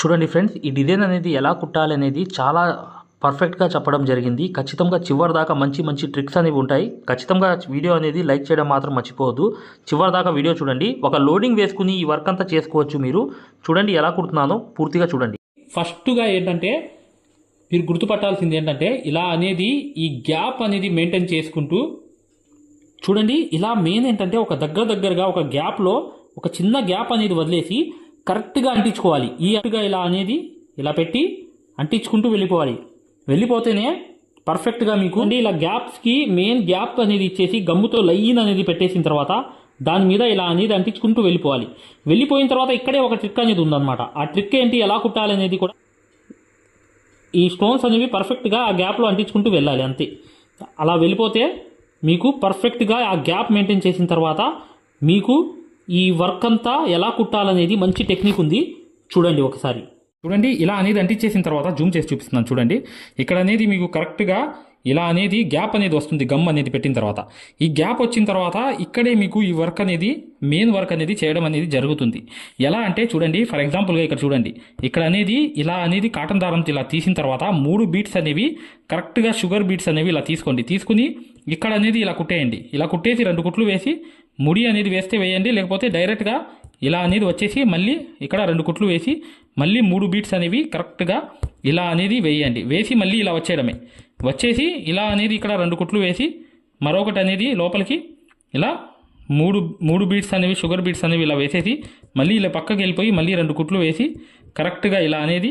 చూడండి ఫ్రెండ్స్ ఈ డిజైన్ అనేది ఎలా కుట్టాలి అనేది చాలా పర్ఫెక్ట్గా చెప్పడం జరిగింది. ఖచ్చితంగా చివరి దాకా మంచి మంచి ట్రిక్స్ అనేవి ఉంటాయి. ఖచ్చితంగా వీడియో అనేది లైక్ చేయడం మాత్రం మర్చిపోవద్దు. చివరి దాకా వీడియో చూడండి. ఒక లోడింగ్ వేసుకుని ఈ వర్క్ అంతా చేసుకోవచ్చు మీరు. చూడండి ఎలా కుడుతున్నానో పూర్తిగా చూడండి. ఫస్ట్గా ఏంటంటే మీరు గుర్తుపట్టాల్సింది ఏంటంటే ఇలా అనేది ఈ గ్యాప్ అనేది మెయింటైన్ చేసుకుంటూ చూడండి ఇలా మెయిన్ ఏంటంటే ఒక దగ్గర దగ్గరగా ఒక గ్యాప్లో ఒక చిన్న గ్యాప్ అనేది వదిలేసి కరెక్ట్గా అంటించుకోవాలి. ఈ అట్టుగా ఇలా అనేది ఇలా పెట్టి అంటించుకుంటూ వెళ్ళిపోవాలి. వెళ్ళిపోతేనే పర్ఫెక్ట్గా మీకు అంటే ఇలా గ్యాప్స్కి మెయిన్ గ్యాప్ అనేది ఇచ్చేసి గమ్ముతో లైన్ అనేది పెట్టేసిన తర్వాత దాని మీద ఇలా అనేది అంటించుకుంటూ వెళ్ళిపోవాలి. వెళ్ళిపోయిన తర్వాత ఇక్కడే ఒక ట్రిక్ అనేది ఉందన్నమాట. ఆ ట్రిక్ ఏంటి ఎలా కుట్టాలి అనేది కూడా ఈ స్టోన్స్ అనేవి పర్ఫెక్ట్గా ఆ గ్యాప్లో అంటించుకుంటూ వెళ్ళాలి అంతే. అలా వెళ్ళిపోతే మీకు పర్ఫెక్ట్గా ఆ గ్యాప్ మెయింటైన్ చేసిన తర్వాత మీకు ఈ వర్క్ అంతా ఎలా కుట్టాలనేది మంచి టెక్నిక్ ఉంది. చూడండి ఒకసారి. చూడండి ఇలా అనేది అంటించేసిన తర్వాత జూమ్ చేసి చూపిస్తున్నాను చూడండి. ఇక్కడ అనేది మీకు కరెక్ట్గా ఇలా అనేది గ్యాప్ అనేది వస్తుంది గమ్ అనేది పెట్టిన తర్వాత. ఈ గ్యాప్ వచ్చిన తర్వాత ఇక్కడే మీకు ఈ వర్క్ అనేది మెయిన్ వర్క్ అనేది చేయడం అనేది జరుగుతుంది. ఎలా అంటే చూడండి ఫర్ ఎగ్జాంపుల్గా ఇక్కడ చూడండి. ఇక్కడ అనేది ఇలా అనేది కాటన్ దారంతో ఇలా తీసిన తర్వాత మూడు బీట్స్ అనేవి కరెక్ట్గా షుగర్ బీట్స్ అనేవి ఇలా తీసుకోండి. తీసుకుని ఇక్కడ అనేది ఇలా కుట్టేయండి. ఇలా కుట్టేసి రెండు కుట్లు వేసి ముడి అనేది వేస్తే వేయండి లేకపోతే డైరెక్ట్గా ఇలా అనేది వచ్చేసి మళ్ళీ ఇక్కడ రెండు కుట్లు వేసి మళ్ళీ మూడు బీట్స్ అనేవి కరెక్ట్గా ఇలా అనేది వేయండి. వేసి మళ్ళీ ఇలా వచ్చేయడమే. వచ్చేసి ఇలా అనేది ఇక్కడ రెండు కుట్లు వేసి మరొకటి అనేది లోపలికి ఇలా మూడు మూడు బీట్స్ అనేవి షుగర్ బీట్స్ అనేవి ఇలా వేసేసి మళ్ళీ ఇలా పక్కకి వెళ్ళిపోయి మళ్ళీ రెండు కుట్లు వేసి కరెక్ట్గా ఇలా అనేది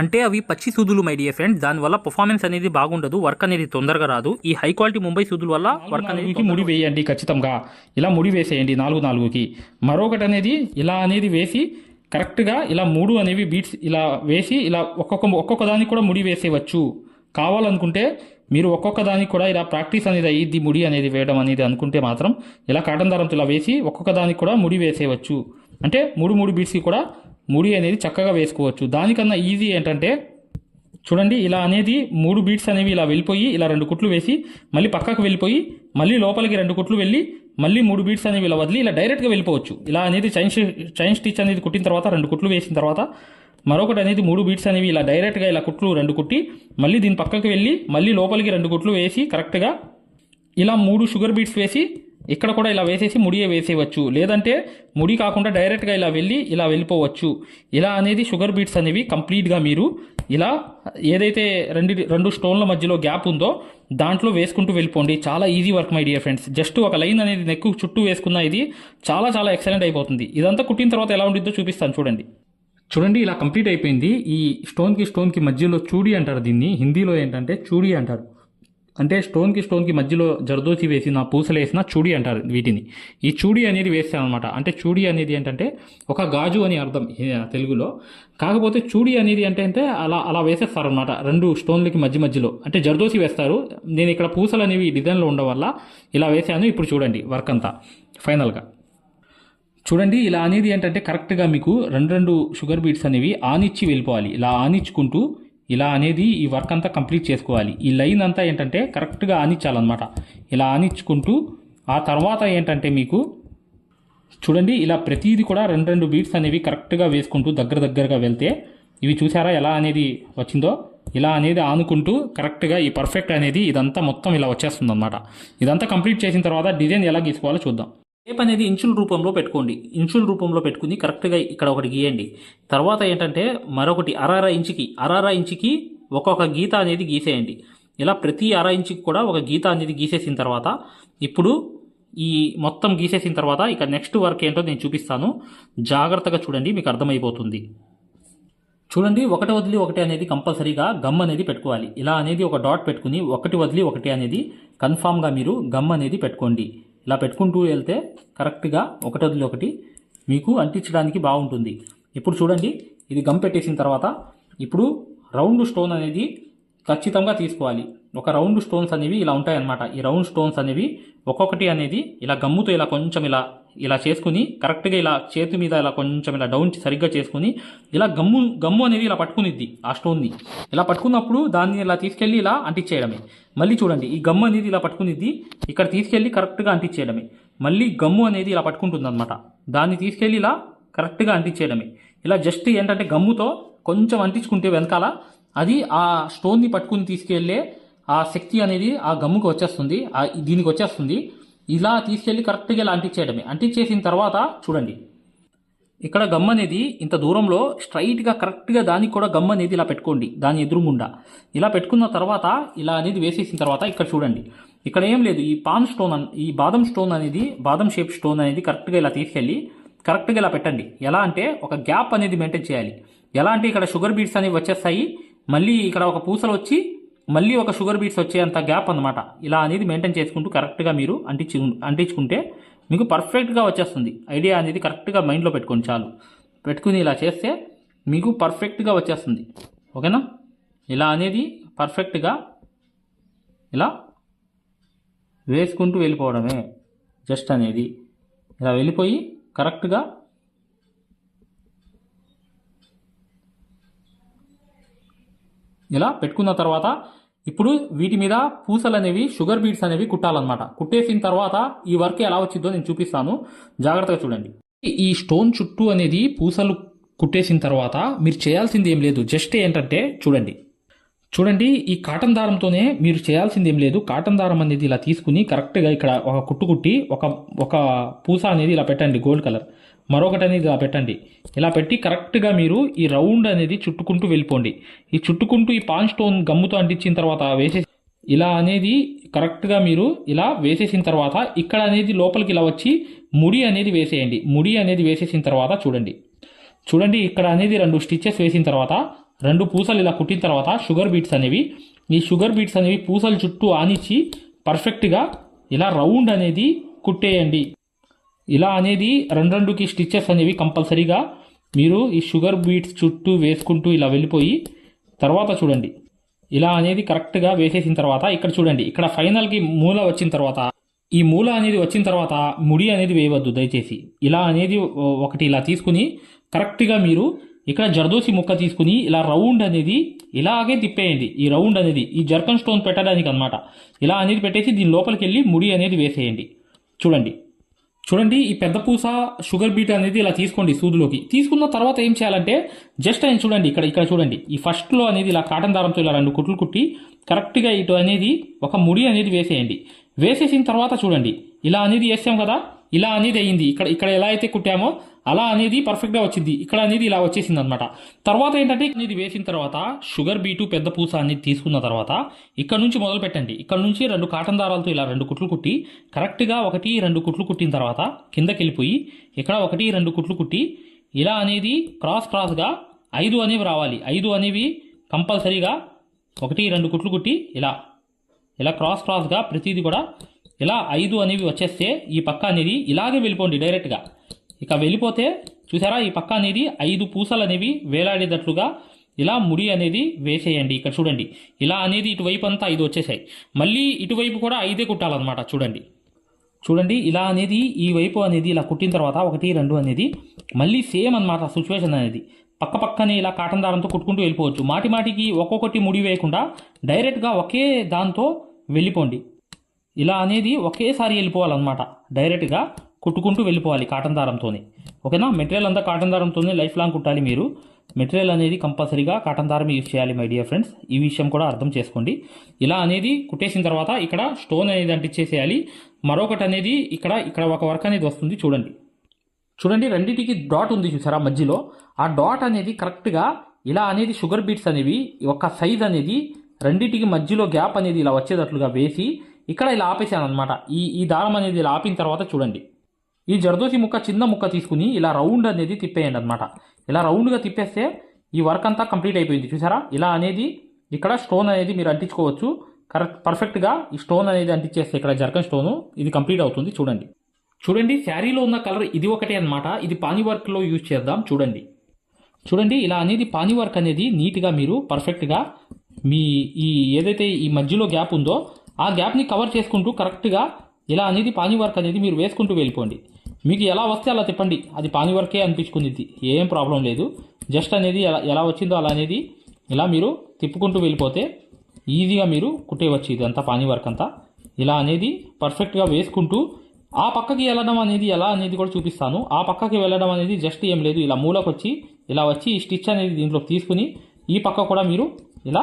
అంటే అవి పచ్చి సూదులు మై డియర్ ఫ్రెండ్స్ దానివల్ల పర్ఫార్మెన్స్ అనేది బాగుండదు వర్క్ అనేది తొందరగా రాదు. ఈ హై క్వాలిటీ ముంబై సూదుల వల్ల వర్క్ అనేది ముడి వేయండి ఖచ్చితంగా. ఇలా ముడి వేసేయండి నాలుగు నాలుగుకి. మరొకటి అనేది ఇలా అనేది వేసి కరెక్ట్గా ఇలా మూడు అనేవి బీట్స్ ఇలా వేసి ఇలా ఒక్కొక్క ఒక్కొక్క దానికి కూడా ముడి వేసేయవచ్చు. కావాలనుకుంటే మీరు ఒక్కొక్క దానికి కూడా ఇలా ప్రాక్టీస్ అనేది అయ్యిద్ది ముడి అనేది వేయడం అనేది అనుకుంటే మాత్రం ఇలా కాటన్ దారంతో ఇలా వేసి ఒక్కొక్క దానికి కూడా ముడి వేసేయవచ్చు. అంటే మూడు మూడు బీట్స్కి కూడా ముడి అనేది చక్కగా వేసుకోవచ్చు. దానికన్నా ఈజీ ఏంటంటే చూడండి ఇలా అనేది మూడు బీట్స్ అనేవి ఇలా వెళ్ళిపోయి ఇలా రెండు కుట్లు వేసి మళ్ళీ పక్కకు వెళ్ళిపోయి మళ్ళీ లోపలికి రెండు కుట్లు వెళ్ళి మళ్ళీ మూడు బీట్స్ అనేవి ఇలా వదిలి ఇలా డైరెక్ట్గా వెళ్ళిపోవచ్చు. ఇలా అనేది చైన్ చైన్ స్టిచ్ అనేది కుట్టిన తర్వాత రెండు కుట్లు వేసిన తర్వాత మరొకటి అనేది మూడు బీట్స్ అనేవి ఇలా డైరెక్ట్గా ఇలా కుట్లు రెండు కుట్టి మళ్ళీ దీని పక్కకు వెళ్ళి మళ్ళీ లోపలికి రెండు కుట్లు వేసి కరెక్ట్గా ఇలా మూడు షుగర్ బీట్స్ వేసి ఇక్కడ కూడా ఇలా వేసేసి ముడియే వేసేయవచ్చు. లేదంటే ముడి కాకుండా డైరెక్ట్గా ఇలా వెళ్ళి ఇలా వెళ్ళిపోవచ్చు. ఇలా అనేది షుగర్ బీట్స్ అనేవి కంప్లీట్గా మీరు ఇలా ఏదైతే రెండు రెండు స్టోన్ల మధ్యలో గ్యాప్ ఉందో దాంట్లో వేసుకుంటూ వెళ్ళిపోండి. చాలా easy work my dear friends. Just ఒక లైన్ అనేది నెక్ చుట్టూ వేసుకున్న ఇది చాలా చాలా ఎక్సలెంట్ అయిపోతుంది. ఇదంతా కుట్టిన తర్వాత ఎలా ఉండిద్దో చూపిస్తాను. చూడండి. చూడండి ఇలా కంప్లీట్ అయిపోయింది. ఈ స్టోన్కి స్టోన్కి మధ్యలో చూడి అంటారు దీన్ని. హిందీలో ఏంటంటే చూడి అంటారు. అంటే స్టోన్కి స్టోన్కి మధ్యలో జర్దోసి వేసిన పూసలు వేసిన చూడి అంటారు వీటిని. ఈ చూడి అనేది వేస్తానమాట అనమాట అంటే చూడి అనేది ఏంటంటే ఒక గాజు అని అర్థం తెలుగులో. కాకపోతే చూడి అనేది అంటే అంటే అలా అలా వేసేస్తారు అనమాట రెండు స్టోన్లకి మధ్య మధ్యలో. అంటే జర్దోసి వేస్తారు. నేను ఇక్కడ పూసలు అనేవి డిజైన్లో ఉండడం వల్ల ఇలా వేసాను. ఇప్పుడు చూడండి వర్క్ అంతా. ఫైనల్గా చూడండి ఇలా అనేది ఏంటంటే కరెక్ట్గా మీకు రెండు రెండు షుగర్ బీట్స్ అనేవి ఆనిచ్చి వెళ్ళిపోవాలి. ఇలా ఆనిచ్చుకుంటూ ఇలా అనేది ఈ వర్క్ అంతా కంప్లీట్ చేసుకోవాలి. ఈ లైన్ అంతా ఏంటంటే కరెక్ట్గా ఆనిచ్చాలన్నమాట. ఇలా ఆనిచ్చుకుంటూ ఆ తర్వాత ఏంటంటే మీకు చూడండి ఇలా ప్రతిదీ కూడా రెండు రెండు బీట్స్ అనేవి కరెక్ట్గా వేసుకుంటూ దగ్గర దగ్గరగా వెళ్తే ఇవి చూసారా ఎలా అనేది వచ్చిందో? ఇలా అనేది ఆనుకుంటూ కరెక్ట్గా ఈ పర్ఫెక్ట్ అనేది ఇదంతా మొత్తం ఇలా వచ్చేస్తుంది అనమాట ఇదంతా కంప్లీట్ చేసిన తర్వాత డిజైన్ ఎలా గీసుకోవాలో చూద్దాం. టేప్ అనేది ఇంచుల రూపంలో పెట్టుకోండి. ఇంచుల రూపంలో పెట్టుకుని కరెక్ట్గా ఇక్కడ ఒకటి గీయండి. తర్వాత ఏంటంటే మరొకటి అరారా ఇంచుకి అరారా ఇంచుకి ఒక్కొక్క గీత అనేది గీసేయండి. ఇలా ప్రతి అర ఇంచుకి కూడా ఒక గీత అనేది గీసేసిన తర్వాత ఇప్పుడు ఈ మొత్తం గీసేసిన తర్వాత ఇక నెక్స్ట్ వర్క్ ఏంటో నేను చూపిస్తాను. జాగ్రత్తగా చూడండి మీకు అర్థమైపోతుంది. చూడండి ఒకటి వదిలి ఒకటి అనేది కంపల్సరీగా గమ్ అనేది పెట్టుకోవాలి. ఇలా అనేది ఒక డాట్ పెట్టుకుని ఒకటి వదిలి ఒకటి అనేది కన్ఫామ్గా మీరు గమ్ అనేది పెట్టుకోండి. ఇలా పెట్టుకుంటూ వెళ్తే కరెక్ట్గా ఒకటి ఒకటి మీకు అంటించడానికి బాగుంటుంది. ఇప్పుడు చూడండి ఇది గమ్ పెట్టేసిన తర్వాత ఇప్పుడు రౌండ్ స్టోన్ అనేది ఖచ్చితంగా తీసుకోవాలి. ఒక రౌండ్ స్టోన్స్ అనేవి ఇలా ఉంటాయన్నమాట. ఈ రౌండ్ స్టోన్స్ అనేవి ఒక్కొక్కటి అనేది ఇలా గమ్ముతో ఇలా కొంచెం ఇలా ఇలా చేసుకుని కరెక్ట్గా ఇలా చేతి మీద ఇలా కొంచెం ఇలా డౌన్ సరిగ్గా చేసుకుని ఇలా గమ్ము గమ్ము అనేది ఇలా పట్టుకునిద్ది ఆ స్టోన్ని ఇలా పట్టుకున్నప్పుడు దాన్ని ఇలా తీసుకెళ్ళి ఇలా అంటించేయడమే. మళ్ళీ చూడండి ఈ గమ్ము అనేది ఇలా పట్టుకునిద్ది ఇక్కడ తీసుకెళ్ళి కరెక్ట్గా అంటించేయడమే. మళ్ళీ గమ్ము అనేది ఇలా పట్టుకుంటుంది అనమాట దాన్ని తీసుకెళ్ళి ఇలా కరెక్ట్గా అంటించేయడమే. ఇలా జస్ట్ ఏంటంటే గమ్ముతో కొంచెం అంటించుకుంటే వెనకాల అది ఆ స్టోన్ని పట్టుకుని తీసుకెళ్ళే ఆ శక్తి అనేది ఆ గమ్ముకు వచ్చేస్తుంది దీనికి వచ్చేస్తుంది. ఇలా తీసుకెళ్ళి కరెక్ట్గా ఇలా అంటించేయడమే. అంటించేసిన తర్వాత చూడండి. ఇక్కడ గమ్ అనేది ఇంత దూరంలో స్ట్రైట్గా కరెక్ట్గా దానికి కూడా గమ్ అనేది ఇలా పెట్టుకోండి. దాని ఎదురుగుండా. ఇలా పెట్టుకున్న తర్వాత ఇలా అనేది వేసేసిన తర్వాత ఇక్కడ చూడండి. ఇక్కడ ఏం లేదు. ఈ పాన్ స్టోన్ అన్- ఈ బాదం స్టోన్ అనేది బాదం షేప్ స్టోన్ అనేది కరెక్ట్గా ఇలా తీసుకెళ్ళి కరెక్ట్గా ఇలా పెట్టండి. ఎలా అంటే ఒక గ్యాప్ అనేది మెయింటైన్ చేయాలి. ఎలా అంటే ఇక్కడ షుగర్ బీట్స్ అనేవి వచ్చేస్తాయి. మళ్ళీ ఇక్కడ ఒక పూసలు వచ్చి మళ్ళీ ఒక షుగర్ బీట్స్ వచ్చేంత గ్యాప్ అన్నమాట. ఇలా అనేది మెయింటైన్ చేసుకుంటూ కరెక్ట్గా మీరు అంటించు అంటించుకుంటే మీకు పర్ఫెక్ట్గా వచ్చేస్తుంది. ఐడియా అనేది కరెక్ట్గా మైండ్లో పెట్టుకోండి చాలు. పెట్టుకుని ఇలా చేస్తే మీకు పర్ఫెక్ట్గా వచ్చేస్తుంది. ఓకేనా? ఇలా అనేది పర్ఫెక్ట్గా ఇలా వేసుకుంటూ వెళ్ళిపోవడమే జస్ట్ అనేది. ఇలా వెళ్ళిపోయి కరెక్ట్గా ఇలా పెట్టుకున్న తర్వాత ఇప్పుడు వీటి మీద పూసలు అనేవి షుగర్ బీడ్స్ అనేవి కుట్టాలన్నమాట. కుట్టేసిన తర్వాత ఈ వర్క్ ఎలా వచ్చిందో నేను చూపిస్తాను. జాగ్రత్తగా చూడండి. ఈ స్టోన్ చుట్టూ అనేది పూసలు కుట్టేసిన తర్వాత మీరు చేయాల్సింది ఏం లేదు. జస్ట్ ఏంటంటే చూడండి. చూడండి ఈ కాటన్ దారంతోనే మీరు చేయాల్సింది ఏం లేదు. కాటన్ దారం అనేది ఇలా తీసుకుని కరెక్ట్గా ఇక్కడ ఒక కుట్టు కుట్టి ఒక ఒక పూస అనేది ఇలా పెట్టండి గోల్డ్ కలర్. మరొకటి అనేది పెట్టండి. ఇలా పెట్టి కరెక్ట్గా మీరు ఈ రౌండ్ అనేది చుట్టుకుంటూ వెళ్ళిపోండి. ఈ చుట్టుకుంటూ ఈ పాన్ స్టోన్ గమ్ముతో అంటించిన తర్వాత వేసే ఇలా అనేది కరెక్ట్గా మీరు ఇలా వేసేసిన తర్వాత ఇక్కడ అనేది లోపలికి ఇలా వచ్చి ముడి అనేది వేసేయండి. ముడి అనేది వేసేసిన తర్వాత చూడండి. చూడండి ఇక్కడ అనేది రెండు స్టిచెస్ వేసిన తర్వాత రెండు పూసలు ఇలా కుట్టిన తర్వాత షుగర్ బీట్స్ అనేవి. ఈ షుగర్ బీట్స్ అనేవి పూసలు చుట్టూ ఆనిచ్చి పర్ఫెక్ట్గా ఇలా రౌండ్ అనేది కుట్టేయండి. ఇలా అనేది రెండు రెండుకి స్టిచ్చెస్ అనేవి కంపల్సరీగా మీరు ఈ షుగర్ బీట్స్ చుట్టూ వేసుకుంటూ ఇలా వెళ్ళిపోయి తర్వాత చూడండి. ఇలా అనేది కరెక్ట్గా వేసేసిన తర్వాత ఇక్కడ చూడండి. ఇక్కడ ఫైనల్కి మూల వచ్చిన తర్వాత ఈ మూల అనేది వచ్చిన తర్వాత ముడి అనేది వేయవద్దు దయచేసి. ఇలా అనేది ఒకటి ఇలా తీసుకుని కరెక్ట్గా మీరు ఇక్కడ జర్దోసి ముక్క తీసుకుని ఇలా రౌండ్ అనేది ఇలాగే తిప్పేయండి. ఈ రౌండ్ అనేది ఈ జర్కన్ స్టోన్ పెట్టడానికి అన్నమాట ఇలా అనేది పెట్టేసి దీని లోపలికి వెళ్ళి ముడి అనేది వేసేయండి. చూడండి. చూడండి ఈ పెద్ద పూస షుగర్ బీట్ అనేది ఇలా తీసుకోండి సూదులోకి. తీసుకున్న తర్వాత ఏం చేయాలంటే జస్ట్ ఆయన చూడండి ఇక్కడ ఇక్కడ చూడండి. ఈ ఫస్ట్లో అనేది ఇలా కాటన్ దారంతో ఇలా రెండు కుట్లు కుట్టి కరెక్ట్గా ఇటు అనేది ఒక ముడి అనేది వేసేయండి. వేసేసిన తర్వాత చూడండి ఇలా అనేది వేసాం కదా ఇలా అనేది అయ్యింది ఇక్కడ ఇక్కడ ఎలా అయితే కుట్టామో అలా అనేది పర్ఫెక్ట్గా వచ్చింది. ఇక్కడ అనేది ఇలా వచ్చేసింది అనమాట తర్వాత ఏంటంటే ఇది వేసిన తర్వాత షుగర్ బీటు పెద్ద పూస అనేది తీసుకున్న తర్వాత ఇక్కడ నుంచి మొదలు పెట్టండి. ఇక్కడ నుంచి రెండు కాటన్ దారాలతో ఇలా రెండు కుట్లు కుట్టి కరెక్ట్గా ఒకటి రెండు కుట్లు కుట్టిన తర్వాత కిందకి వెళ్ళిపోయి ఇక్కడ ఒకటి రెండు కుట్లు కుట్టి ఇలా అనేది క్రాస్ క్రాస్గా ఐదు అనేవి రావాలి. ఐదు అనేవి కంపల్సరీగా ఒకటి రెండు కుట్లు కుట్టి ఇలా ఇలా క్రాస్ క్రాస్గా ప్రతిదీ కూడా ఇలా ఐదు అనేవి వచ్చేస్తే ఈ పక్క అనేది ఇలాగే వెళ్ళిపోండి డైరెక్ట్గా ఇక వెళ్ళిపోతే చూసారా ఈ పక్క అనేది ఐదు పూసలు అనేవి వేలాడేటట్లుగా ఇలా ముడి అనేది వేసేయండి. ఇక్కడ చూడండి. ఇలా అనేది ఇటువైపు అంతా ఐదు వచ్చేసాయి. మళ్ళీ ఇటువైపు కూడా ఐదే కుట్టాలన్నమాట. చూడండి. చూడండి. ఇలా అనేది ఈ వైపు అనేది ఇలా కుట్టిన తర్వాత ఒకటి రెండు అనేది మళ్ళీ సేమ్ అన్నమాట సిచ్యువేషన్ అనేది. పక్క పక్కనే ఇలా కాటన్ దారంతో కుట్టుకుంటూ వెళ్ళిపోవచ్చు. మాటి మాటికి ఒక్కొక్కటి ముడి వేయకుండా డైరెక్ట్గా ఒకే దాంతో వెళ్ళిపోండి. ఇలా అనేది ఒకేసారి వెళ్ళిపోవాలన్నమాట. డైరెక్ట్గా కుట్టుకుంటూ వెళ్ళిపోవాలి కాటన్ దారంతో ఓకేనా? మెటీరియల్ అంతా కాటన్ దారంతోనే లైఫ్ లాంగ్ కుట్టాలి మీరు. మెటీరియల్ అనేది కంపల్సరీగా కాటన్ దారం యూజ్ చేయాలి మై డియర్ ఫ్రెండ్స్ ఈ విషయం కూడా అర్థం చేసుకోండి. ఇలా అనేది కుట్టేసిన తర్వాత ఇక్కడ స్టోన్ అనేది అంటించేసేయాలి. మరొకటి అనేది ఇక్కడ ఇక్కడ ఒక వర్క్ అనేది వస్తుంది చూడండి. చూడండి రెండింటికి డాట్ ఉంది చూసారా మధ్యలో? ఆ డాట్ అనేది కరెక్ట్గా ఇలా అనేది షుగర్ బీట్స్ అనేవి ఒక సైజ్ అనేది రెండింటికి మధ్యలో గ్యాప్ అనేది ఇలా వచ్చేటట్లుగా వేసి ఇక్కడ ఇలా ఆపేసాను అనమాట ఈ ఈ దారం అనేది ఇలా ఆపిన తర్వాత చూడండి. ఈ జర్దోసి ముక్క చిన్న ముక్క తీసుకుని ఇలా రౌండ్ అనేది తిప్పేయండి అనమాట ఇలా రౌండ్గా తిప్పేస్తే ఈ వర్క్ అంతా కంప్లీట్ అయిపోయింది. చూసారా? ఇలా అనేది ఇక్కడ స్టోన్ అనేది మీరు అంటించుకోవచ్చు. కరెక్ట్ పర్ఫెక్ట్గా ఈ స్టోన్ అనేది అంటించేస్తే ఇక్కడ జర్కన్ స్టోను ఇది కంప్లీట్ అవుతుంది. చూడండి. చూడండి శారీలో ఉన్న కలర్ ఇది ఒకటే అన్నమాట. ఇది పానీ వర్క్లో యూజ్ చేద్దాం. చూడండి. చూడండి ఇలా అనేది పానీ వర్క్ అనేది నీట్గా మీరు పర్ఫెక్ట్గా మీ ఈ ఏదైతే ఈ మధ్యలో గ్యాప్ ఉందో ఆ గ్యాప్ని కవర్ చేసుకుంటూ కరెక్ట్గా ఇలా అనేది పానీ వర్క్ అనేది మీరు వేసుకుంటూ వెళ్ళిపోండి. మీకు ఎలా వస్తే అలా తిప్పండి. అది పానీ వర్కే అనిపించుకుంది. ఏం ప్రాబ్లం లేదు. జస్ట్ అనేది ఎలా ఎలా వచ్చిందో అలా అనేది ఇలా మీరు తిప్పుకుంటూ వెళ్ళిపోతే ఈజీగా మీరు కుట్టేయవచ్చు ఇదంతా పానీ వర్క్ అంతా. ఇలా అనేది పర్ఫెక్ట్గా వేసుకుంటూ ఆ పక్కకి వెళ్ళడం అనేది ఎలా అనేది కూడా చూపిస్తాను. ఆ పక్కకి వెళ్ళడం అనేది జస్ట్ ఏం లేదు. ఇలా మూలకు వచ్చి ఇలా వచ్చి ఈ స్టిచ్ అనేది దీంట్లో తీసుకుని ఈ పక్క కూడా మీరు ఇలా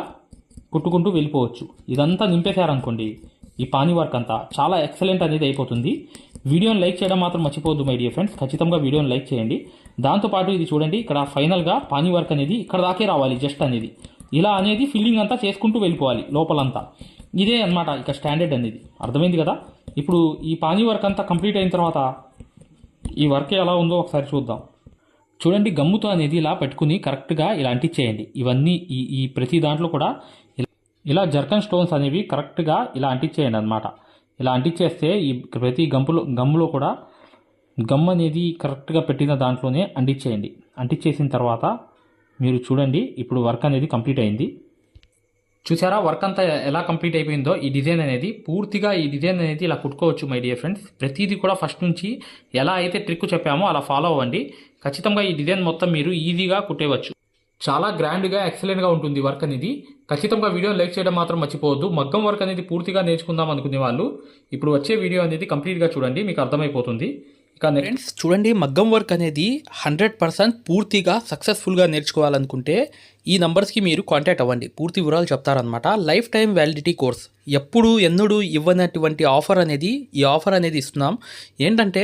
కుట్టుకుంటూ వెళ్ళిపోవచ్చు. ఇదంతా నింపేశారనుకోండి. ఈ పానీ వర్క్ అంతా చాలా ఎక్సలెంట్ అనేది అయిపోతుంది. వీడియోని లైక్ చేయడం మాత్రం మర్చిపోవద్దు మై డియర్ ఫ్రెండ్స్. ఖచ్చితంగా వీడియోని లైక్ చేయండి. దాంతోపాటు ఇది చూడండి ఇక్కడ ఫైనల్గా పానీ వర్క్ అనేది ఇక్కడ దాకే రావాలి జస్ట్ అనేది. ఇలా అనేది ఫిల్లింగ్ అంతా చేసుకుంటూ వెళ్ళిపోవాలి లోపలంతా. ఇదే అన్నమాట ఇక స్టాండర్డ్ అనేది. అర్థమైంది కదా? ఇప్పుడు ఈ పానీ వర్క్ అంతా కంప్లీట్ అయిన తర్వాత ఈ వర్క్ ఎలా ఉందో ఒకసారి చూద్దాం. చూడండి గమ్ముతో అనేది ఇలా పెట్టుకుని కరెక్ట్గా ఇలాంటివి చేయండి. ఇవన్నీ ఈ ఈ ప్రతి దాంట్లో కూడా ఇలా జర్కన్ స్టోన్స్ అనేవి కరెక్ట్గా ఇలా అంటించేయండి అనమాట ఇలా అంటించేస్తే ఈ ప్రతి గంపులో గమ్ములో కూడా గమ్ అనేది కరెక్ట్గా పెట్టిన దాంట్లోనే అంటించేయండి అంటించేసిన తర్వాత మీరు చూడండి ఇప్పుడు వర్క్ అనేది కంప్లీట్ అయింది. చూసారా వర్క్ అంతా ఎలా కంప్లీట్ అయిపోయిందో? ఈ డిజైన్ అనేది పూర్తిగా ఈ డిజైన్ అనేది ఇలా కుట్టుకోవచ్చు మై డియర్ ఫ్రెండ్స్. ప్రతిదీ కూడా ఫస్ట్ నుంచి ఎలా అయితే ట్రిక్ చెప్పామో అలా ఫాలో అవ్వండి. ఖచ్చితంగా ఈ డిజైన్ మొత్తం మీరు ఈజీగా కుట్టేవచ్చు. చాలా గ్రాండ్గా ఎక్సలెంట్గా ఉంటుంది వర్క్ అనేది. ఖచ్చితంగా వీడియో లైక్ చేయడం మాత్రం మర్చిపోవద్దు. మగ్గం వర్క్ అనేది పూర్తిగా నేర్చుకుందాం అనుకునే వాళ్ళు ఇప్పుడు వచ్చే వీడియో అనేది కంప్లీట్గా చూడండి మీకు అర్థమైపోతుంది. ఇక ఫ్రెండ్స్ చూడండి మగ్గం వర్క్ అనేది హండ్రెడ్ పర్సెంట్ పూర్తిగా సక్సెస్ఫుల్గా నేర్చుకోవాలనుకుంటే ఈ నంబర్స్కి మీరు కాంటాక్ట్ అవ్వండి. పూర్తి వివరాలు చెప్తారనమాట లైఫ్ టైం వ్యాలిడిటీ కోర్స్ ఎప్పుడు ఎన్నడూ ఇవ్వనటువంటి ఆఫర్ అనేది ఈ ఆఫర్ అనేది ఇస్తున్నాం. ఏంటంటే